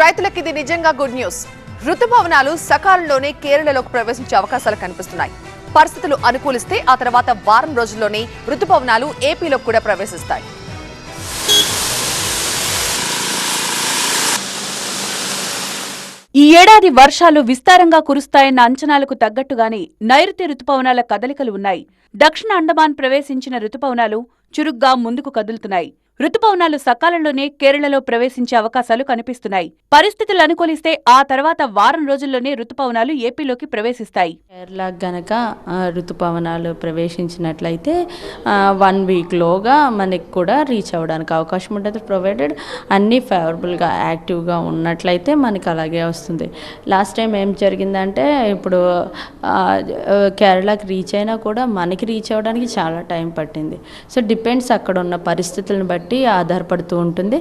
రైతులకు ఇది నిజంగా గుడ్ న్యూస్ ఋతుపవనాలు సకాలంలోనే కేరళలోకి ప్రవేశించే అవకాశాలు కనిపిస్తున్నాయి. పరిస్థితులు అనుకూలిస్తే ఆ తర్వాత వారం రోజుల్లోనే ఋతుపవనాలు ఏపీలోకి కూడా ప్రవేశిస్తాయి. ఈ ఏడాది వర్షాలు విస్తారంగా కురుస్తాయన్న అంచనాలకు తగ్గట్టుగానే నైరుతి రుతుపవనాల కదలికలు ఉన్నాయి. దక్షిణ అండమాన్ ప్రవేశించిన రుతుపవనాలు చురుగ్గా ముందుకు కదులుతున్నాయి. రుతుపవనాలు సకాలంలోనే కేరళలో ప్రవేశించే అవకాశాలు కనిపిస్తున్నాయి. పరిస్థితులు అనుకూలిస్తే ఆ తర్వాత వారం రోజుల్లోనే రుతుపవనాలు ఏపీలోకి ప్రవేశిస్తాయి. కేరళ గనక రుతుపవనాలు ప్రవేశించినట్లయితే వన్ వీక్లోగా మనకి కూడా రీచ్ అవ్వడానికి అవకాశం ఉంటుంది. ప్రొవైడెడ్ అన్నీ ఫేవరబుల్గా యాక్టివ్గా ఉన్నట్లయితే మనకి అలాగే వస్తుంది. లాస్ట్ టైం ఏం జరిగిందంటే ఇప్పుడు కేరళకి రీచ్ అయినా కూడా మనకి రీచ్ అవ్వడానికి చాలా టైం పట్టింది. సో డిపెండ్స్ అక్కడ ఉన్న పరిస్థితులను బట్టి ఆధారపడుతూ ఉంటుంది.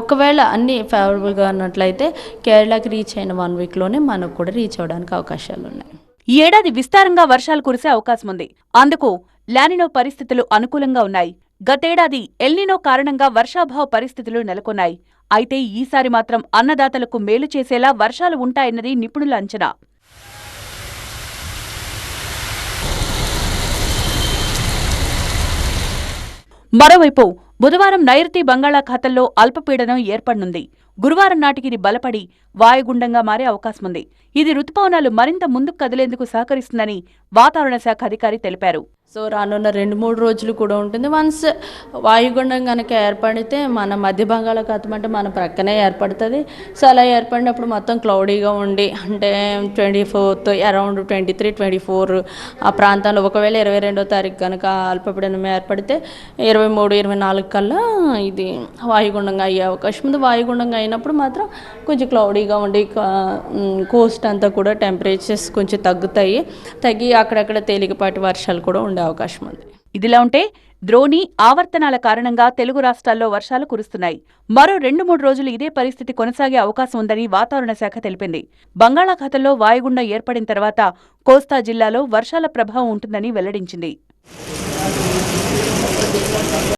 ఒకవేళ అన్ని ఫేవరబుల్గా ఉన్నట్లయితే కేరళకి రీచ్ అయిన వన్ వీక్లోనే మనకు కూడా రీచ్ అవ్వడానికి అవకాశాలు ఉన్నాయి. ఈ ఏడాది విస్తారంగా వర్షాలు కురిసే అవకాశం ఉంది. అందుకు లానినో పరిస్థితులు అనుకూలంగా ఉన్నాయి. గతేడాది ఎల్నినో కారణంగా వర్షాభావ పరిస్థితులు నెలకొన్నాయి. అయితే ఈసారి మాత్రం అన్నదాతలకు మేలు చేసేలా వర్షాలు ఉంటాయన్నది నిపుణుల అంచనా. మరోవైపు బుధవారం నైరుతి బంగాళాఖాతంలో అల్పపీడనం ఏర్పడనుంది. గురువారం నాటికి ఇది బలపడి వాయుగుండంగా మారే అవకాశముంది. ఇది రుతుపవనాలు మరింత ముందుకు కదిలేందుకు సహకరిస్తుందని వాతావరణ శాఖ అధికారి తెలిపారు. సో రానున్న రెండు మూడు రోజులు కూడా ఉంటుంది. వన్స్ వాయుగుండం కనుక ఏర్పడితే మన మధ్య బంగాళాఖాతం అంటే మన ప్రక్కనే ఏర్పడుతుంది. సో అలా ఏర్పడినప్పుడు మొత్తం క్లౌడీగా ఉండి అంటే twenty fourth around twenty three twenty four ఆ ప్రాంతాల్లో ఒకవేళ ఇరవై రెండో తారీఖు కనుక అల్పపీడనం ఏర్పడితే ఇరవై మూడు ఇరవై నాలుగు కల్లా ఇది వాయుగుండంగా అయ్యే అవకాశం ఉంది. వాయుగుండంగా అయినప్పుడు మాత్రం కొంచెం క్లౌడీగా ఉండి కోస్ట్ అంతా కూడా టెంపరేచర్స్ కొంచెం తగ్గుతాయి. తగ్గి అక్కడక్కడ తేలికపాటి వర్షాలు కూడా ఉండే అవకాశం ఉంది ఇదిలా ఉంటే ద్రోణి ఆవర్తనాల కారణంగా తెలుగు రాష్ట్రాల్లో వర్షాలు కురుస్తున్నాయి. మరో రెండు మూడు రోజులు ఇదే పరిస్థితి కొనసాగే అవకాశం ఉందని వాతావరణ శాఖ తెలిపింది. బంగాళాఖాతంలో వాయుగుండం ఏర్పడిన తర్వాత కోస్తా జిల్లాలో వర్షాల ప్రభావం ఉంటుందని వెల్లడించింది.